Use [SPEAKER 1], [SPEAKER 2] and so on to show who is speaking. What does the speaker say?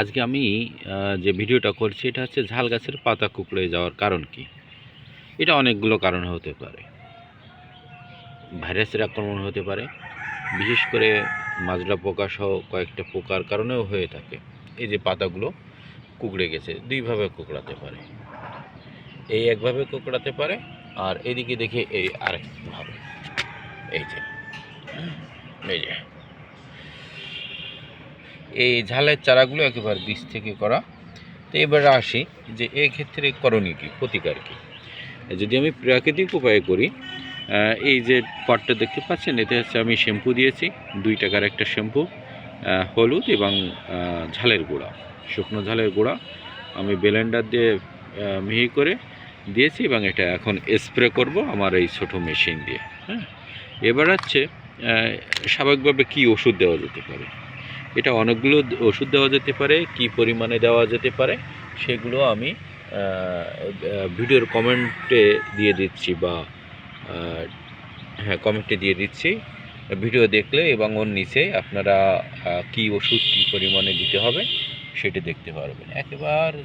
[SPEAKER 1] আজকে আমি যে ভিডিওটা করছি, এটা হচ্ছে ঝাল গাছের পাতা কুকড়ে যাওয়ার কারণ কি? এটা অনেকগুলো কারণ হতে পারে। ভাইরাসের আক্রমণ হতে পারে। বিশেষ করে মাজরা পোকা সহ কয়েকটা পোকার কারণেও হয়ে থাকে। এই যে পাতাগুলো কুকড়ে গেছে, দুইভাবে কুকড়াতে পারে। এই একভাবে কুকড়াতে পারে আর এদিকে দেখে এই আরেকভাবে। এই যে এই যে। এই ঝালের চারাগুলো একেবারে বীজ থেকে করা। তো এবারে আসি যে এক্ষেত্রে করণীয় কী, প্রতিকার কী? যদি আমি প্রাকৃতিক উপায়ে করি এই যে পটটা দেখতে পাচ্ছেন, এতে হচ্ছে আমি শ্যাম্পু দিয়েছি, দুই টাকার একটা শ্যাম্পু হলুদ এবং ঝালের গুঁড়া, শুকনো ঝালের গুঁড়া। আমি ব্লেন্ডার দিয়ে মিহি করে দিয়েছি এবং এটা এখন স্প্রে করব আমার এই ছোটো মেশিন দিয়ে হ্যাঁ। এবার হচ্ছে স্বাভাবিকভাবে কী ওষুধ দেওয়া যেতে পারে? এটা অনেকগুলো ওষুধ দেওয়া যেতে পারে, কি পরিমাণে দেওয়া যেতে পারে, সেগুলো আমি ভিডিওর কমেন্টে দিয়ে দিচ্ছি বা হ্যাঁ কমেন্টে দিয়ে দিচ্ছি। ভিডিও দেখলে এবং ওর নিচে আপনারা কি ওষুধ কী পরিমাণে দিতে হবে সেটি দেখতে পারবেন। একেবারে